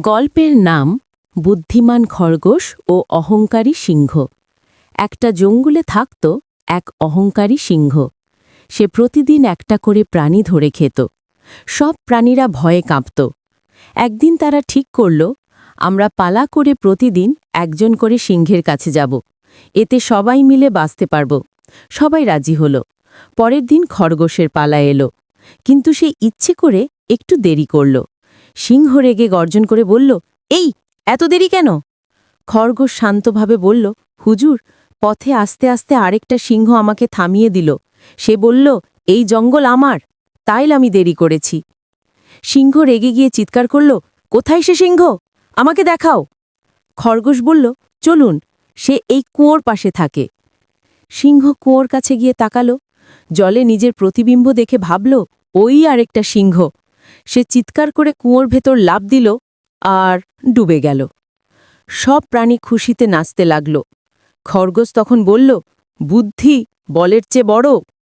গল্পের নাম বুদ্ধিমান খরগোশ ও অহংকারী সিংহ। একটা জঙ্গলে থাকত এক অহংকারী সিংহ। সে প্রতিদিন একটা করে প্রাণী ধরে খেত। সব প্রাণীরা ভয়ে কাঁপত। একদিন তারা ঠিক করল, আমরা পালা করে প্রতিদিন একজন করে সিংহের কাছে যাব। এতে সবাই মিলে বাঁচতে পারব। সবাই রাজি হল। পরের দিন খরগোশের পালা এলো। কিন্তু সে ইচ্ছে করে একটু দেরি করল। সিংহ রেগে গর্জন করে বলল, এই, এত দেরি কেন? খরগোশ শান্তভাবে বলল, হুজুর, পথে আস্তে আস্তে আরেকটা সিংহ আমাকে থামিয়ে দিল। সে বলল, এই জঙ্গল আমার, তাইল আমি দেরি করেছি। সিংহ রেগে গিয়ে চিৎকার করল, কোথায় সে সিংহ? আমাকে দেখাও। খরগোশ বলল, চলুন, সে এই কুয়োর পাশে থাকে। সিংহ কুয়োর কাছে গিয়ে তাকালো, জলে নিজের প্রতিবিম্ব দেখে ভাবল, ওই আরেকটা সিংহ। সে চিৎকার করে কুয়োর ভেতর লাভ দিল আর ডুবে গেল। সব প্রাণী খুশিতে নাচতে লাগল। খরগোশ তখন বলল, বুদ্ধি, বলের চেয়ে বড়।